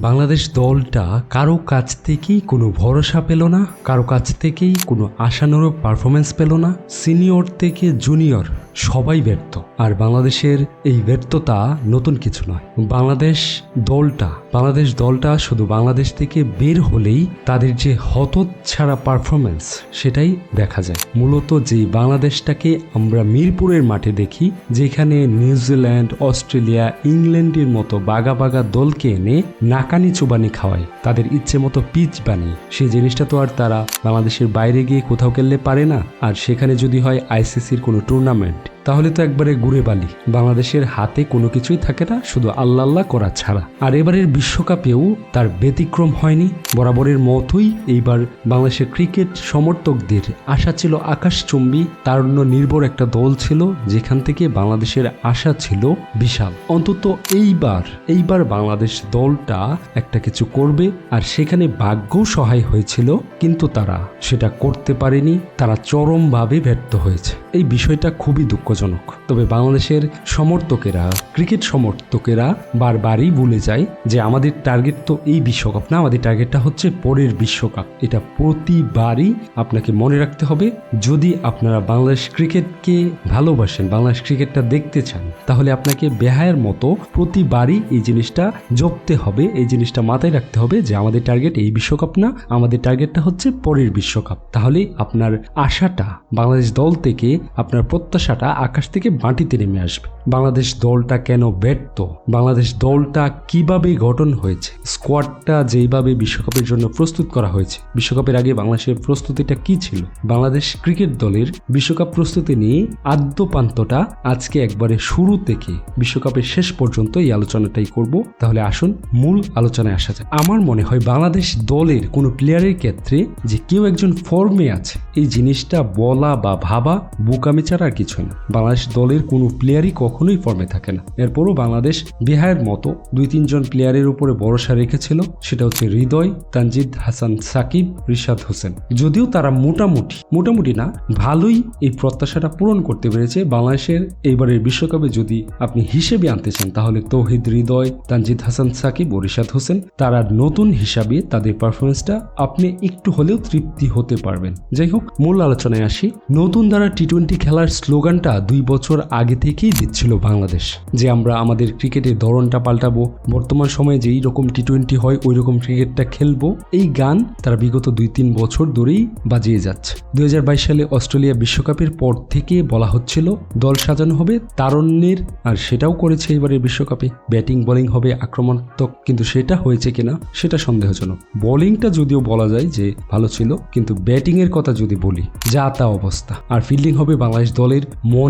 বাংলাদেশ দলটা কারও কাছ থেকেই কোনো ভরসা পেল না, কারও কাছ থেকেই কোনো আশানুরূপ পারফরমেন্স পেল না সিনিয়র থেকে জুনিয়র সবাই ব্যর্থ। আর বাংলাদেশের এই ব্যর্থতা নতুন কিছু নয়। বাংলাদেশ দলটা বাংলাদেশ দলটা শুধু বাংলাদেশ থেকে বের হলেই তাদের যে হতচ্ছাড়া পারফরমেন্স সেটাই দেখা যায়। মূলত যে বাংলাদেশটাকে আমরা মিরপুরের মাঠে দেখি, যেখানে নিউজিল্যান্ড অস্ট্রেলিয়া, ইংল্যান্ডের মতো বাগা বাগা দলকে এনে নাকানি চুবানি খাওয়ায়, তাদের ইচ্ছে মতো পিচ বানিয়ে। সেই জিনিসটা তো আর তারা বাংলাদেশের বাইরে গিয়ে কোথাও খেললে পারে না। আর সেখানে যদি হয় আইসিসির কোনো টুর্নামেন্ট mind তাহলে তো একবারে ঘুরে বালি। বাংলাদেশের হাতে কোনো কিছুই থাকে না, শুধু আল্লাহ আল্লাহ করা ছাড়া। আর এবারের বিশ্বকাপেও তার ব্যতিক্রম হয়নি। বরাবরের মতোই এইবার বাংলাদেশের ক্রিকেট সমর্থকদের আশা ছিল আকাশচুম্বী, তারুণ্য নির্ভর একটা দল ছিল, যেখান থেকে বাংলাদেশের আশা ছিল বিশাল। অন্তত এইবার এইবার বাংলাদেশ দলটা একটা কিছু করবে, আর সেখানে ভাগ্যও সহায় হয়েছিল, কিন্তু তারা সেটা করতে পারেনি, তারা চরমভাবে ব্যর্থ হয়েছে। এই বিষয়টা খুবই দুঃখজনক। তবে বাংলাদেশের সমর্থকেরা, ক্রিকেট সমর্থকেরা বারবারই ভুলে যায় যে আমাদের টার্গেট তো এই বিশ্বকাপ না, আমাদের টার্গেটটা হচ্ছে পরের বিশ্বকাপ। এটা প্রতিবারই আপনাকে মনে রাখতে হবে। যদি আপনারা বাংলাদেশ ক্রিকেটকে ভালোবাসেন, বাংলাদেশ ক্রিকেটটা দেখতে চান, তাহলে আপনাকে বেহায়ের মতো প্রতিবারই এই জিনিসটা জপতে হবে, এই জিনিসটা মাথায় রাখতে হবে যে আমাদের টার্গেট এই বিশ্বকাপ না, আমাদের টার্গেটটা হচ্ছে পরের বিশ্বকাপ। তাহলে আপনার আশাটা, বাংলাদেশ দল থেকে আপনার প্রত্যাশাটা আকাশ থেকে মাটিতে নেমে আসবে। বাংলাদেশ দলটা কেন ব্যর্থ? বাংলাদেশ দলটা কীভাবে গঠন হয়েছে? স্কোয়াডটা যেইভাবে বিশ্বকাপের জন্য প্রস্তুত করা হয়েছে, বিশ্বকাপের আগে বাংলাদেশের প্রস্তুতিটা কি ছিল? বাংলাদেশ ক্রিকেট দলের বিশ্বকাপ প্রস্তুতি নিয়ে আদ্যপান্তটা আজকে একবারে শুরু থেকে বিশ্বকাপের শেষ পর্যন্ত এই আলোচনাটাই করব। তাহলে আসুন মূল আলোচনায় আসা যায় আমার মনে হয় বাংলাদেশ দলের কোনো প্লেয়ারের ক্ষেত্রে যে কেউ একজন ফর্মে আছে, এই জিনিসটা বলা বা ভাবা বোকামি ছাড়া আর কিছু না। বাংলাদেশ দলের কোনো প্লেয়ারই কখনোই ফর্মে থাকে না। এরপরও বাংলাদেশ বিহারের মতো দুই তিনজন প্লেয়ারের উপরে ভরসা রেখেছিল, সেটা হচ্ছে হৃদয়, তানজিদ, হাসান, সাকিব, রিশাদ হোসেন। যদিও তারা মোটামুটি মোটামুটি না, ভালোই এই প্রত্যাশাটা পূরণ করতে পেরেছে বাংলাদেশের এইবারের বিশ্বকাপে যদি আপনি হিসেবে আনতে চান, তাহলে তৌহিদ হৃদয়, তানজিদ, হাসান, সাকিব ও রিশাদ হোসেন, তারা নতুন হিসাবে তাদের পারফরমেন্সটা আপনি একটু হলেও তৃপ্তি হতে পারবেন। যাই হোক, মূল আলোচনায় আসি। নতুন দ্বারা টি টোয়েন্টি খেলার স্লোগানটা দুই বছর আগে থেকেই দিচ্ছিল বাংলাদেশ। যে আমরা আমাদের ক্রিকেটের ধরনটা পাল্টাবো, বর্তমান সময়ে যেই রকম টি টোয়েন্টি হয়, ওই রকম ক্রিকেটটা খেলব, এই গান তারা বিগত দুই তিন বছর ধরেই বাজিয়ে যাচ্ছে। দুই হাজার বাইশ সালে অস্ট্রেলিয়া বিশ্বকাপের পর থেকে বলা হচ্ছিল, দল সাজানো হবে তারণ্যের, আর সেটাও করেছে এবারের বিশ্বকাপে। ব্যাটিং, বোলিং হবে আক্রমণাত্মক, কিন্তু সেটা হয়েছে কিনা, সেটা সন্দেহজনক। বোলিংটা যদিও বলা যায় যে ভালো ছিল, কিন্তু ব্যাটিংয়ের কথা যদি বলি, যা তা অবস্থা। আর ফিল্ডিং হবে বাংলাদেশ দলের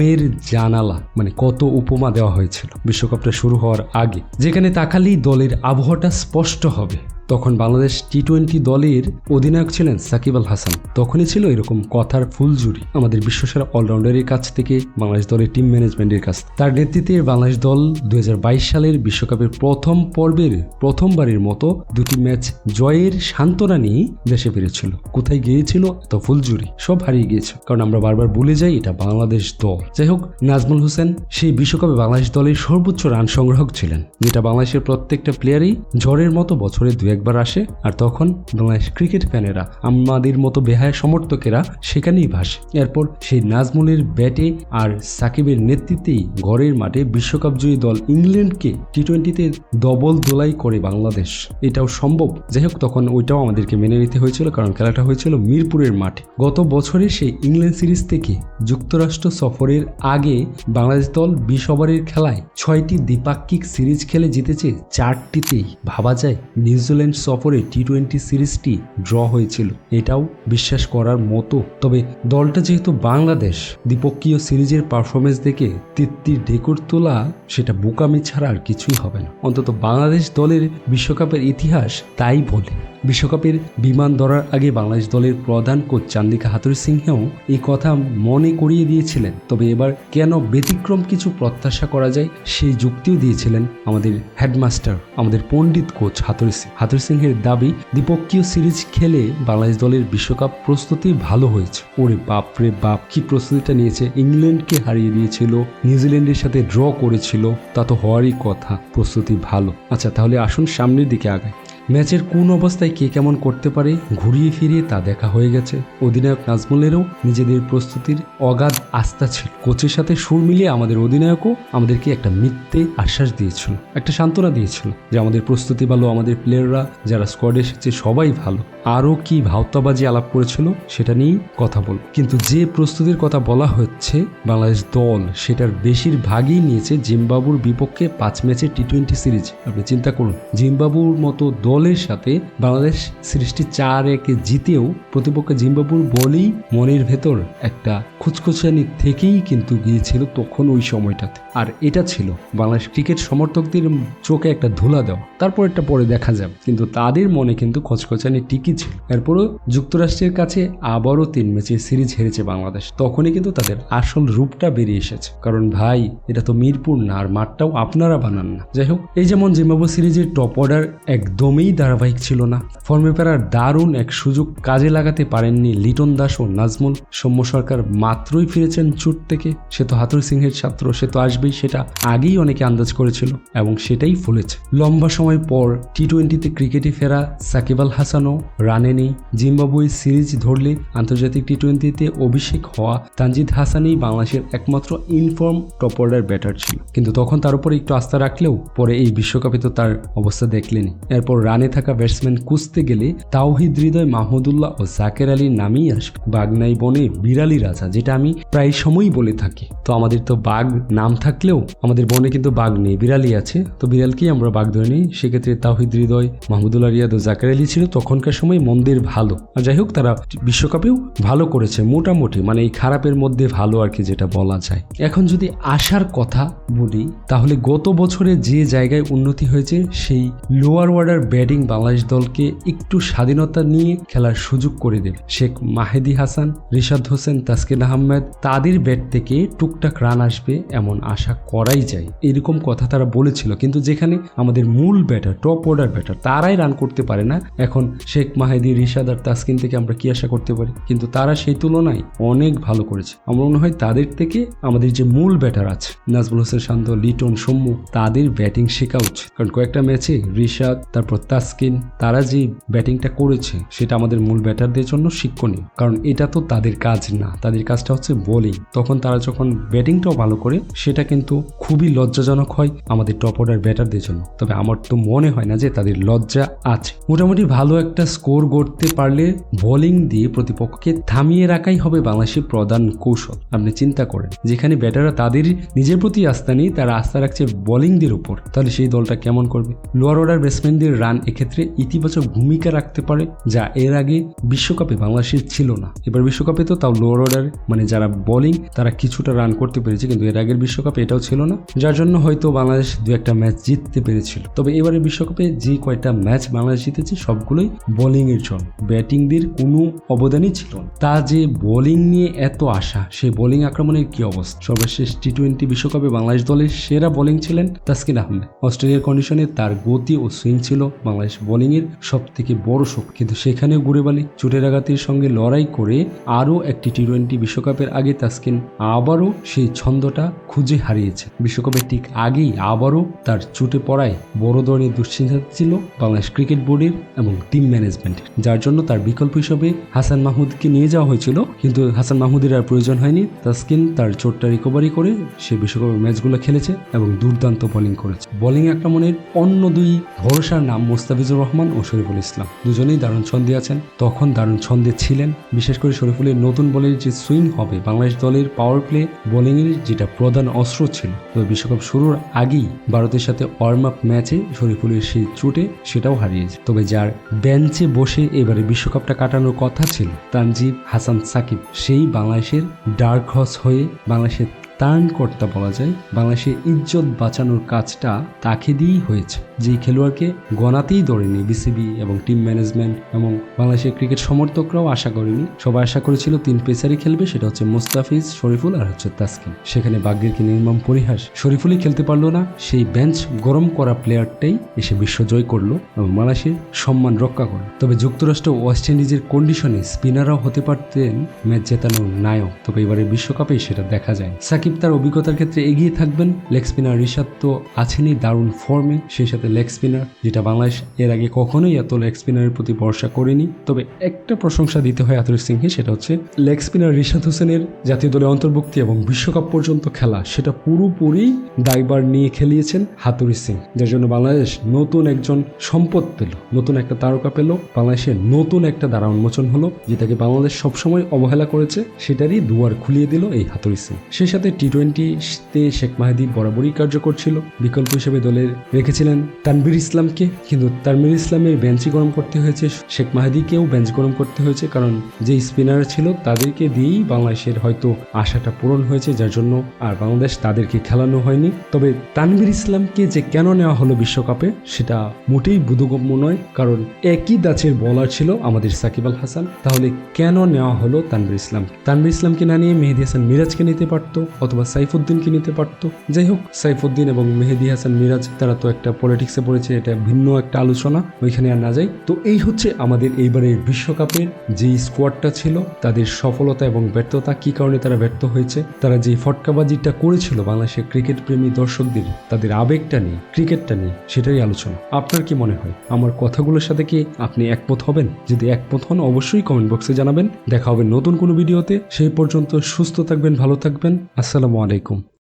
মনের জানালা মানে কত উপমা দেওয়া হয়েছিল। বিশ্বকাপটা শুরু হওয়ার আগে, যেখানে তাকালেই দলের আবহাওয়াটা স্পষ্ট হবে। তখন বাংলাদেশ টি টোয়েন্টি দলের অধিনায়ক ছিলেন সাকিব আল হাসান। তখনই ছিল এরকম কথার ফুলজুরি আমাদের বিশ্বসেরা অলরাউন্ডারের কাছ থেকে বাংলাদেশ দলের টিম ম্যানেজমেন্টের কাছ। তার নেতৃত্বে বাংলাদেশ দল দুই হাজার বাইশ সালের বিশ্বকাপের প্রথম পর্বের প্রথমবারের মতো দুটি ম্যাচ জয়ের সান্ত্বনা নিয়ে দেশে ফিরেছিল। কোথায় গিয়েছিল এত ফুলজুরি সব হারিয়ে গিয়েছে। কারণ আমরা বারবার ভুলে যাই, এটা বাংলাদেশ দল। যাই হোক, নাজমুল হোসেন সেই বিশ্বকাপে বাংলাদেশ দলের সর্বোচ্চ রান সংগ্রাহক ছিলেন। যেটা বাংলাদেশের প্রত্যেকটা প্লেয়ারই ঝড়ের মতো বছরে দু একবার আসে, আর তখন বাংলাদেশ ক্রিকেট ফ্যানেরা, আমাদের মতো বেহায় সমর্থকেরা সেখানেই ভাসে। এরপর সেই নাজমুলের ব্যাটে আর সাকিবের নেতৃত্বেই ঘরের মাঠে বিশ্বকাপ জয়ী দল ইংল্যান্ডকে টি টোয়েন্টিতে ডবল দোলাই করে বাংলাদেশ। এটাও সম্ভব। যাই হোক, তখন ওইটাও আমাদেরকে মেনে নিতে হয়েছিল, কারণ খেলাটা হয়েছিল মিরপুরের মাঠে। গত বছরে সেই ইংল্যান্ড সিরিজ থেকে যুক্তরাষ্ট্র সফরের আগে বাংলাদেশ দল বিশ ওভারের খেলায় ছয়টি দ্বিপাক্ষিক সিরিজ খেলে জিতেছে চারটিতেই। ভাবা যায়, নিউজিল্যান্ড সফরে টি টোয়েন্টি সিরিজটি ড্র হয়েছিল। এটাও বিশ্বাস করার মতো। তবে দলটা যেহেতু বাংলাদেশ, দ্বিপক্ষীয় সিরিজের পারফরমেন্স দেখে তৃপ্তির ঢেকুর তোলা সেটা বোকামি ছাড়া আর কিছুই হবে না। অন্তত বাংলাদেশ দলের বিশ্বকাপের ইতিহাস তাই বলে। বিশ্বকাপের বিমান ধরার আগে বাংলাদেশ দলের প্রধান কোচ চান্দিকা হাতুরি সিংহেও এই কথা মনে করিয়ে দিয়েছিলেন। তবে এবার কেন ব্যতিক্রম কিছু প্রত্যাশা করা যায় সেই যুক্তিও দিয়েছিলেন আমাদের হেডমাস্টার, আমাদের পণ্ডিত কোচ হাতুরি সিং হাতুরি সিংহের দাবি, দ্বিপক্ষীয় সিরিজ খেলে বাংলাদেশ দলের বিশ্বকাপ প্রস্তুতি ভালো হয়েছে। ওরে বাপ রে বাপ, কি প্রস্তুতিটা নিয়েছে। ইংল্যান্ডকে হারিয়ে দিয়েছিল, নিউজিল্যান্ডের সাথে ড্র করেছিল, তা তো হওয়ারই কথা। প্রস্তুতি ভালো। আচ্ছা তাহলে আসুন সামনের দিকে আগায় ম্যাচের কোন অবস্থায় কে কেমন করতে পারে ঘুরিয়ে ফিরিয়ে তা দেখা হয়ে গেছে। অধিনায়ক নাজমুলেরও নিজেদের প্রস্তুতির অগাধ আস্থা ছিল। কোচের সাথে সুর মিলিয়ে আমাদের অধিনায়কও আমাদেরকে একটা মিথ্যে আশ্বাস দিয়েছিল, একটা সান্ত্বনা দিয়েছিল যে আমাদের প্রস্তুতি ভালো, আমাদের প্লেয়াররা যারা স্কোয়াডে এসেছে সবাই ভালো। আরও কি ভাওতাবাজি আলাপ করেছিল সেটা নিয়েই কথা বল কিন্তু যে প্রস্তুতির কথা বলা হচ্ছে, বাংলাদেশ দল সেটার বেশিরভাগই নিয়েছে জিম্বাবুর বিপক্ষে পাঁচ ম্যাচের টি টোয়েন্টি সিরিজ। আপনি চিন্তা করুন, জিম্বাবুর মতো দলের সাথে বাংলাদেশ সিরিজটি চার একে জিতেও প্রতিপক্ষ জিম্বাবুর বলেই মনের ভেতর একটা খুচখুচানি থেকেই কিন্তু গিয়েছিল তখন ওই সময়টাতে। আর এটা ছিল বাংলাদেশ ক্রিকেট সমর্থকদের চোখে একটা ধুলা দেওয়া। তারপর একটা পরে দেখা যাবে। কিন্তু তাদের মনে কিন্তু খচখচানি টিকি ছিল। এরপরও যুক্তরাষ্ট্রের কাছে আবারও তিন ম্যাচে সিরিজ হেরেছে বাংলাদেশ। তখনই কিন্তু তাদের আসল রূপটা বেরিয়ে এসেছে। কারণ ভাই, এটা তো মিরপুর না, আর মাঠটাও আপনারা বানান না। যাই হোক, এই যেমন জিম্বাবু সিরিজের টপ অর্ডার একদমই ধারাবাহিক ছিল না। ফর্মে ফেরার দারুণ এক সুযোগ কাজে লাগাতে পারেননি লিটন দাস ও নাজমুল। সৌম্য সরকার মাত্রই ফিরেছেন চুট থেকে। সে তো হাতুর সিংহের ছাত্র, সে তো আসবেই, সেটা আগেই অনেকে আন্দাজ করেছিল এবং সেটাই ফলেছে। লম্বা সময় পর টি টোয়েন্টিতে ক্রিকেটে ফেরা সাকিব আল হাসানও রানে নেই। জিম্বাবুয়ে সিরিজ ধরলে আন্তর্জাতিক টি টোয়েন্টিতে অভিষেক হওয়া তানজিদ হাসানই বাংলাদেশের একমাত্র ইনফর্ম টপ অর্ডার ব্যাটার ছিল। কিন্তু তখন তার উপর একটু আস্থা রাখলেও পরে এই বিশ্বকাপে তো তার অবস্থা দেখলেনি। এরপর রানে থাকা ব্যাটসম্যান কুঁচতে গেলে তাওহিদ হৃদয় মাহমুদুল্লাহ ও জাকের আলীর নামেই আসবে বাগনাই বনে বিড়ালি রাজা, যেটা আমি প্রায় সময়ই বলে থাকি। তো আমাদের তো বাঘ নাম থাকলেও আমাদের বনে কিন্তু বাঘ নেই, বিড়ালি আছে। তো বিড়ালকেই আমরা বাঘ ধরে নিই। সেক্ষেত্রে তাওহিদ হৃদয় মাহমুদুল্লাহ রিয়াদ ও জাকের আলী ছিল তখনকার সময়। মন্দির ভালো। আর যাই হোক, তারা বিশ্বকাপেও ভালো করেছে, মোটামুটি। মানে এই খারাপের মধ্যে ভালো আর কি যেটা বলা যায়। এখন যদি আসার কথা বলি, তাহলে গত বছরে যে জায়গায় উন্নতি হয়েছে, সেই লোয়ার ওয়ার্ডার ব্যাটিং বাংলাদেশ দলকে একটু স্বাধীনতা নিয়ে খেলার সুযোগ করে দেবে। শেখ মাহেদি হাসান, রিশাদ হোসেন, তাসকিন আহমেদ, তাদের ব্যাট থেকে টুকটাক রান আসবে এমন আশা করাই যায়। এরকম কথা তারা বলেছিল। কিন্তু যেখানে আমাদের মূল ব্যাটার টপ অর্ডার ব্যাটার তারাই রান করতে পারে না। এখন শেখ মাহেদি, রিশাদ আর তাসকিন থেকে আমরা কি আশা করতে পারি? কিন্তু তারা সেই তুলনায় অনেক ভালো করেছে। আমার মনে হয় তাদের থেকে আমাদের যে মূল ব্যাটার আছে, নাজমুল হোসেন শান্ত, লিটন সৌম্য, তাদের ব্যাটিং শেখা উচিত। কারণ কয়েকটা ম্যাচে রিশাদ, তারপর তাসকিন, তারা যে ব্যাটিংটা করেছে, সেটা আমাদের মূল ব্যাটারদের জন্য শিক্ষণীয়। কারণ এটা তো তাদের কাজ না, তাদের কাজটা হচ্ছে বোলিং তখন তারা যখন ব্যাটিংটাও ভালো করে, সেটা কিন্তু খুবই লজ্জাজনক হয় আমাদের টপ অর্ডার ব্যাটারদের জন্য। তবে আমার তো মনে হয় না যে তাদের লজ্জা আছে। মোটামুটি ভালো একটা স্কোর করতে পারলে বোলিং দিয়ে প্রতিপক্ষকে থামিয়ে রাখাই হবে বাংলাদেশের প্রধান কৌশল। আপনি চিন্তা করেন, যেখানে ব্যাটাররা তাদের নিজের প্রতি আস্থা নেই, তারা আস্থা রাখছে বোলিংদের উপর। তাহলে সেই দলটা কেমন করবে? লোয়ার অর্ডার ব্যাটসম্যানদের রান এক্ষেত্রে ইতিবাচক ভূমিকা রাখতে পারে, যা এর আগে বিশ্বকাপে বাংলাদেশের ছিল না। এবার বিশ্বকাপে তো তাও লোয়ার অর্ডার মানে যারা বোলিং, তারা কিছুটা রান করতে পেরেছে, কিন্তু এর আগের বিশ্বকাপে এটাও ছিল না। যার জন্য হয়তো বাংলাদেশ দু একটা ম্যাচ জিততে পেরেছিল। তবে এবারে বিশ্বকাপে যে কয়টা ম্যাচ বাংলাদেশ জিতেছে, সবগুলোই বোলিং এর জন্য। ব্যাটিংদের কোনো অবদানই ছিল না। তা যে বোলিং নিয়ে এত আশা সেই বোলিং আক্রমণের কি অবস্থা? সর্বশেষ টি টোয়েন্টি বিশ্বকাপে বাংলাদেশ দলের সেরা বোলিং ছিলেন তাসকিন আহমেদ। অস্ট্রেলিয়ার কন্ডিশনে তার গতি ও সুইং ছিল বাংলাদেশ বোলিং এর সব থেকে বড় শক্তি। কিন্তু সেখানেও গুড়েবালি চোটের আঘাতের সঙ্গে লড়াই করে আরও একটি টি টোয়েন্টি বিশ্বকাপের আগে তাসকিন আবারও সেই ছন্দটা খুঁজে হারিয়েছে বিশ্বকাপের ঠিক আগেই আবারও তার চোটে পড়ায় বড় ধরনের দুশ্চিন্তা ছিল বাংলাদেশ ক্রিকেট বোর্ডের এবং টিম ম্যানেজমেন্টের যার জন্য তার বিকল্প হিসেবে হাসান মাহমুদকে নিয়ে যাওয়া হয়েছিল, কিন্তু হাসান মাহমুদের আর প্রয়োজন হয়নি। তাসকিন তার চোটটা রিকভারি করে সে বিশ্বকাপের ম্যাচগুলো খেলেছে এবং দুর্দান্ত বোলিং করেছে। বোলিং আক্রমণের অন্য দুই ভরসার নাম মোস্তাফিজুর রহমান ও শরীফুল ইসলাম। দুজনেই দারুণ ছন্দে আছেন। তখন দারুণ ছন্দে ছিলেন। বিশেষ করে শরীফুলের নতুন বলের যে সুইং হবে, বাংলাদেশ দলের পাওয়ার প্লে বোলিংয়ের যেটা প্রধান অস্ত্র ছিল। তবে বিশ্বকাপ শুরুর আগেই ভারতের সাথে ওয়ার্ম আপ ম্যাচে শরীফুলের সেই চোটে সেটাও হারিয়েছে। তবে যার বেঞ্চে বসে এবারে বিশ্বকাপটা কাটানোর কথা ছিল তানজিব হাসান সাকিব। সেই বাংলাদেশের ডার্ক হর্স হয়ে বাংলাদেশের ত্রাণকর্তা বলা যায় বাংলাদেশের ইজ্জত বাঁচানোর কাজটা তাকে দিয়েই হয়েছে। যেই খেলোয়াড়কে গণাতেই ধরেনি বিসিবি এবং টিম ম্যানেজমেন্ট এবং বাংলাদেশের ক্রিকেট সমর্থকরাও আশা করেনি। সবাই আশা করেছিল তিন পেসারই খেলবে, সেটা হচ্ছে মুস্তাফিজ, শরীফুল আর হচ্ছে তাসকিন। সেখানে বাগ্যের কি নির্মম পরিহাস, শরীফুলই খেলতে পারল না। সেই বেঞ্চ গরম করা প্লেয়ারটাই এসে বিশ্ব জয় করল এবং বাংলাদেশের সম্মান রক্ষা করল। তবে যুক্তরাষ্ট্র ওয়েস্ট ইন্ডিজের কন্ডিশনে স্পিনাররাও হতে পারতেন ম্যাচ জেতানোর নায়ক। তবে এবারে বিশ্বকাপে সেটা দেখা যায়। সাকিব তার অভিজ্ঞতার ক্ষেত্রে এগিয়ে থাকবেন। লেগ স্পিনার ঋষাদ তো আছেনই দারুণ ফর্মে, সেই সাথে লেগ স্পিনার, যেটা বাংলাদেশ এর আগে কখনোই এত লেগ স্পিনারের প্রতি ভরসা করেনি। তবে একটা প্রশংসা দিতে হয় আতর সিংকে, সেটা হচ্ছে লেগ স্পিনার ঋষাদ হোসেনের জাতীয় দলে অন্তর্ভুক্তি এবং বিশ্বকাপ পর্যন্ত খেলা, সেটা পুরোপুরি দায়বার নিয়ে খেলিয়েছেন হাতুরি সিং, যার জন্য বাংলাদেশ নতুন একজন সম্পদ পেল, নতুন একটা তারকা পেল, বাংলাদেশের নতুন একটা দ্বারা উন্মোচন হলো, যেটাকে বাংলাদেশ সবসময় অবহেলা করেছে, সেটারই দুয়ার খুলিয়ে দিল এই হাতুরি সিং। সেই সাথে টি টোয়েন্টিতে শেখ মাহাদি বরাবরই কার্যকর ছিল। বিকল্প হিসেবে দলে রেখেছিলেন তানবির ইসলামকে। কিন্তু তানবির ইসলামের বেঞ্চই গরম করতে হয়েছে। শেখ মাহাদিকেও বেঞ্চ গরম করতে হয়েছে। কারণ যে স্পিনার ছিল তাদেরকে দিয়েই বাংলাদেশের হয়তো আশাটা পূরণ হয়েছে। যার জন্য আর বাংলাদেশ তাদেরকে খেলানো হয়নি। তবে তানবির ইসলামকে যে কেন নেওয়া হলো বিশ্বকাপে, সেটা মোটেই বোধগম্য নয়। কারণ একই দাচের বলার ছিল আমাদের সাকিব আল হাসান। তাহলে কেন নেওয়া হলো তানবির ইসলাম? তানবির ইসলামকে না নিয়ে মেহেদি হাসান মিরাজকে নিতে পারতো? অথবা সাইফুদ্দিনকে নিতে পারতো। যাই হোক, সাইফুদ্দিন এবং মেহেদি হাসান মিরাজ, তারা তো একটা পলিটিক্সে পড়েছে, এটা ভিন্ন একটা আলোচনা, ওইখানে আর না যাই। তো এই হচ্ছে আমাদের এইবারের বিশ্বকাপের যে স্কোয়াডটা ছিল, তাদের সফলতা এবং ব্যর্থতা, কি কারণে তারা ব্যর্থ হয়েছে, তারা যে ফটকাবাজিটা করেছিল বাংলাদেশের ক্রিকেট প্রেমী দর্শকদের, তাদের আবেগটা নিয়ে, ক্রিকেটটা নিয়ে, সেটাই আলোচনা। আপনার কি মনে হয়? আমার কথাগুলোর সাথে কি আপনি একমত হবেন? যদি একমত হন, অবশ্যই কমেন্ট বক্সে জানাবেন। দেখা হবে নতুন কোনো ভিডিওতে। সেই পর্যন্ত সুস্থ থাকবেন, ভালো থাকবেন। আসসালামু আলাইকুম।